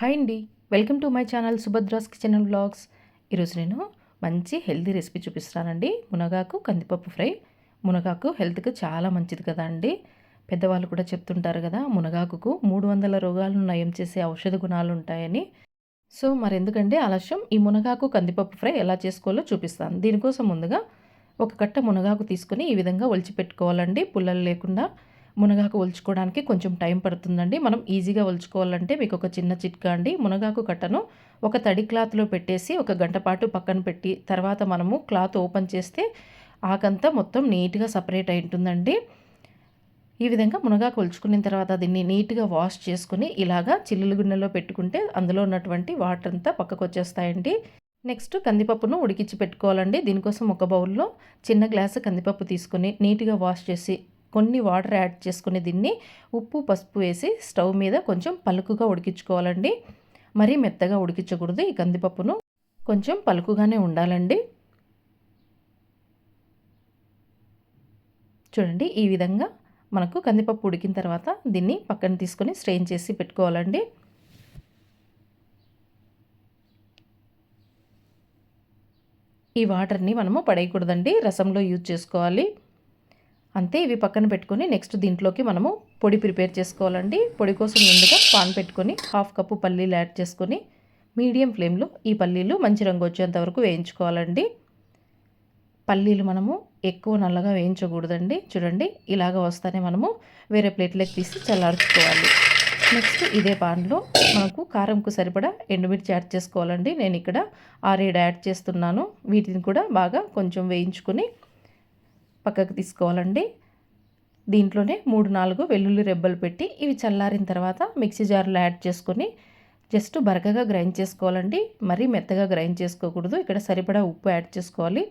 Hi అండి. Welcome to my channel Subhadra's kitchen and blogs. ఈరోజు నేను మంచి హెల్తీ రెసిపీ చూపిస్తానండి మునగాకు కందిపప్పు ఫ్రై. మునగాకు హెల్త్కి చాలా మంచిది కదా అండి. పెద్దవాళ్ళు కూడా చెప్తుంటారు కదా మునగాకుకు మూడు వందల రోగాలను నయం చేసే ఔషధ గుణాలు ఉంటాయని. సో మరెందుకంటే ఆలస్యం ఈ మునగాకు కందిపప్పు ఫ్రై ఎలా చేసుకోవాలో చూపిస్తాను. దీనికోసం ముందుగా ఒక కట్ట మునగాకు తీసుకొని ఈ విధంగా ఒలిచిపెట్టుకోవాలండి. పుల్లలు లేకుండా మునగాకు ఒలుచుకోవడానికి కొంచెం టైం పడుతుందండి. మనం ఈజీగా ఒలుచుకోవాలంటే మీకు ఒక చిన్న చిట్కా అండి. మునగాకు కట్టను. ఒక తడి క్లాత్లో పెట్టేసి ఒక గంట పాటు పక్కన పెట్టి తర్వాత మనము క్లాత్ ఓపెన్ చేస్తే ఆకంతా మొత్తం నీట్గా సపరేట్ అయి ఉంటుందండి. ఈ విధంగా మునగాకు ఒలుచుకున్న తర్వాత దీన్ని నీట్గా వాష్ చేసుకుని ఇలాగా చిల్లులు గిన్నెలో పెట్టుకుంటే అందులో ఉన్నటువంటి వాటర్ అంతా పక్కకు వచ్చేస్తాయండి. నెక్స్ట్ కందిపప్పును ఉడికించి పెట్టుకోవాలండి. దీనికోసం ఒక బౌల్లో చిన్న గ్లాసు కందిపప్పు తీసుకొని నీట్గా వాష్ చేసి కొన్ని వాటర్ యాడ్ చేసుకుని దీన్ని ఉప్పు పసుపు వేసి స్టవ్ మీద కొంచెం పలుకుగా ఉడికించుకోవాలండి. మరీ మెత్తగా ఉడికించకూడదు ఈ కందిపప్పును. కొంచెం పలుకుగానే ఉండాలండి. చూడండి ఈ విధంగా మనకు కందిపప్పు ఉడికిన తర్వాత దీన్ని పక్కన తీసుకొని స్ట్రెయిన్ చేసి పెట్టుకోవాలండి. ఈ వాటర్ని మనము పడేయకూడదండి. రసంలో యూజ్ చేసుకోవాలి. అంతే ఇవి పక్కన పెట్టుకొని నెక్స్ట్ దీంట్లోకి మనము పొడి ప్రిపేర్ చేసుకోవాలండి. పొడి కోసం ముందుగా పాన్ పెట్టుకొని హాఫ్ కప్పు పల్లీలు యాడ్ చేసుకొని మీడియం ఫ్లేమ్లో ఈ పల్లీలు మంచి రంగు వచ్చేంత వరకు వేయించుకోవాలండి. పల్లీలు మనము ఎక్కువ నల్లగా వేయించకూడదండి. చూడండి ఇలాగ వస్తానే మనము వేరే ప్లేట్లోకి తీసి చల్లార్చుకోవాలి. నెక్స్ట్ ఇదే పాన్లో మనకు కారంకు సరిపడా ఎండుమిర్చి యాడ్ చేసుకోవాలండి. నేను ఇక్కడ ఆరేడు యాడ్ చేస్తున్నాను. వీటిని కూడా బాగా కొంచెం వేయించుకొని పక్కకు తీసుకోవాలండి. దీంట్లోనే మూడు నాలుగు వెల్లుల్లి రెబ్బలు పెట్టి ఇవి చల్లారిన తర్వాత మిక్సీ జార్లో యాడ్ చేసుకొని జస్ట్ బరకగా గ్రైండ్ చేసుకోవాలండి. మరీ మెత్తగా గ్రైండ్ చేసుకోకూడదు. ఇక్కడ సరిపడా ఉప్పు యాడ్ చేసుకోవాలి.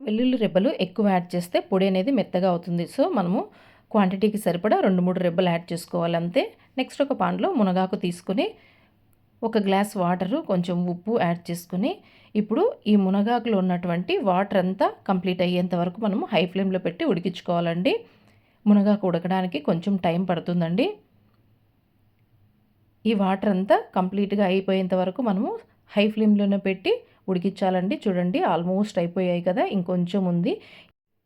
వెల్లుల్లి రెబ్బలు ఎక్కువ యాడ్ చేస్తే పొడి అనేది మెత్తగా అవుతుంది. సో మనము క్వాంటిటీకి సరిపడా రెండు మూడు రెబ్బలు యాడ్ చేసుకోవాలి అంతే. నెక్స్ట్ ఒక పాన్లో మునగాకు తీసుకొని ఒక గ్లాస్ వాటరు కొంచెం ఉప్పు యాడ్ చేసుకుని ఇప్పుడు ఈ మునగాకులో ఉన్నటువంటి వాటర్ అంతా కంప్లీట్ అయ్యేంత వరకు మనం హై ఫ్లేమ్లో పెట్టి ఉడికించుకోవాలండి. మునగాకు ఉడకడానికి కొంచెం టైం పడుతుందండి. ఈ వాటర్ అంతా కంప్లీట్గా అయిపోయేంత వరకు మనము హై ఫ్లేమ్లోనే పెట్టి ఉడికించాలండి. చూడండి ఆల్మోస్ట్ అయిపోయాయి కదా ఇంకొంచెం ఉంది.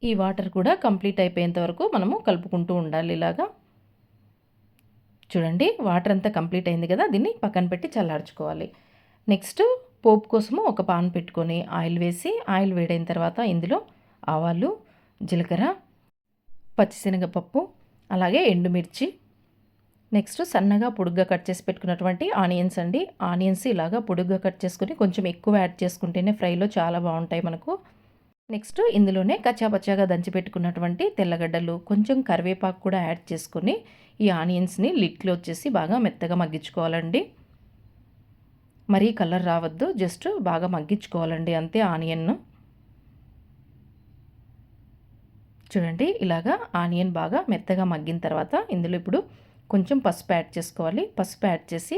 ఈ వాటర్ కూడా కంప్లీట్ అయిపోయేంత వరకు మనము కలుపుకుంటూ ఉండాలి ఇలాగా. చూడండి వాటర్ అంతా కంప్లీట్ అయింది కదా దీన్ని పక్కన పెట్టి చల్లార్చుకోవాలి. నెక్స్ట్ పోపు కోసము ఒక పాన్ పెట్టుకొని ఆయిల్ వేసి ఆయిల్ వేడైన తర్వాత ఇందులో ఆవాలు జీలకర్ర పచ్చిశనగపప్పు అలాగే ఎండుమిర్చి నెక్స్ట్ సన్నగా పొడుగ్గా కట్ చేసి పెట్టుకున్నటువంటి ఆనియన్స్ అండి. ఆనియన్స్ ఇలాగా పొడుగ్గా కట్ చేసుకుని కొంచెం ఎక్కువ యాడ్ చేసుకుంటేనే ఫ్రైలో చాలా బాగుంటాయి మనకు. నెక్స్ట్ ఇందులోనే కచ్చాపచ్చాగా దంచి పెట్టుకున్నటువంటి తెల్లగడ్డలు కొంచెం కరివేపాకు కూడా యాడ్ చేసుకొని ఈ ఆనియన్స్ని లిట్లో వచ్చేసి బాగా మెత్తగా మగ్గించుకోవాలండి. మరీ కలర్ రావద్దు జస్ట్ బాగా మగ్గించుకోవాలండి అంతే ఆనియన్ను. చూడండి ఇలాగా ఆనియన్ బాగా మెత్తగా మగ్గిన తర్వాత ఇందులో ఇప్పుడు కొంచెం పసుపు యాడ్ చేసుకోవాలి. పసుపు యాడ్ చేసి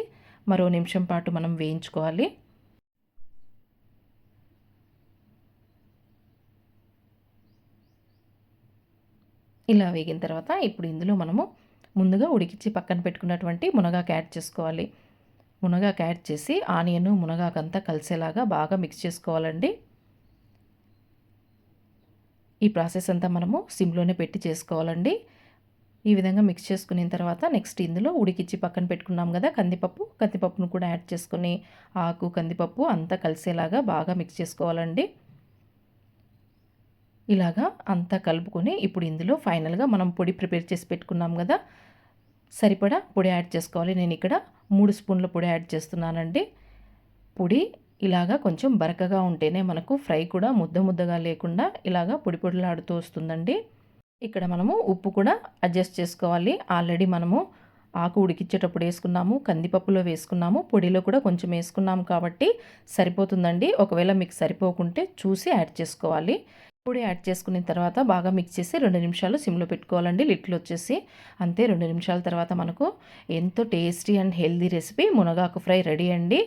మరో నిమిషం పాటు మనం వేయించుకోవాలి. ఇలా వేగిన తర్వాత ఇప్పుడు ఇందులో మనము ముందుగా ఉడికించి పక్కన పెట్టుకున్నటువంటి మునగాకు యాడ్ చేసుకోవాలి. మునగాకు యాడ్ చేసి ఆనియన్ మునగాకంతా కలిసేలాగా బాగా మిక్స్ చేసుకోవాలండి. ఈ ప్రాసెస్ అంతా మనము సిమ్లోనే పెట్టి చేసుకోవాలండి. ఈ విధంగా మిక్స్ చేసుకున్న తర్వాత నెక్స్ట్ ఇందులో ఉడికిచ్చి పక్కన పెట్టుకున్నాం కదా కందిపప్పు. కందిపప్పును కూడా యాడ్ చేసుకుని ఆకు కందిపప్పు అంతా కలిసేలాగా బాగా మిక్స్ చేసుకోవాలండి. ఇలాగా అంతా కలుపుకొని ఇప్పుడు ఇందులో ఫైనల్గా మనం పొడి ప్రిపేర్ చేసి పెట్టుకున్నాం కదా. సరిపడా పొడి యాడ్ చేసుకోవాలి. నేను ఇక్కడ మూడు స్పూన్ల పొడి యాడ్ చేస్తున్నానండి. పొడి ఇలాగా కొంచెం బరకగా ఉంటేనే మనకు ఫ్రై కూడా ముద్ద ముద్దగా లేకుండా ఇలాగా పొడి పొడిలాడుతూ వస్తుందండి. ఇక్కడ మనము ఉప్పు కూడా అడ్జస్ట్ చేసుకోవాలి. ఆల్రెడీ మనము ఆకు ఉడికిచ్చేటప్పుడు వేసుకున్నాము కందిపప్పులో వేసుకున్నాము పొడిలో కూడా కొంచెం వేసుకున్నాము కాబట్టి సరిపోతుందండి. ఒకవేళ మీకు సరిపోకుంటే చూసి యాడ్ చేసుకోవాలి. పొడి యాడ్ చేసుకున్న తర్వాత బాగా మిక్స్ చేసి రెండు నిమిషాలు సిమ్లో పెట్టుకోవాలండి. లిట్లు వచ్చేసి అంతే రెండు నిమిషాల తర్వాత మనకు ఎంతో టేస్టీ అండ్ హెల్దీ రెసిపీ మునగాకు ఫ్రై రెడీ అండి.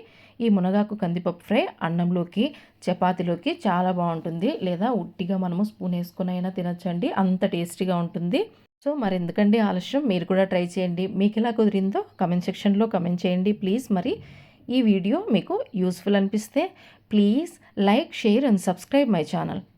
ఈ మునగాకు కందిపప్పు ఫ్రై అన్నంలోకి చపాతీలోకి చాలా బాగుంటుంది. లేదా ఉట్టిగా మనము స్పూన్ వేసుకుని అయినా తినచ్చండి. అంత టేస్టీగా ఉంటుంది. సో మరి ఎందుకండి ఆలస్యం? మీరు కూడా ట్రై చేయండి. మీకు ఎలా కుదిరిందో కమెంట్ సెక్షన్లో కమెంట్ చేయండి. ప్లీజ్ మరి ఈ వీడియో మీకు యూస్ఫుల్ అనిపిస్తే please like share and subscribe my channel.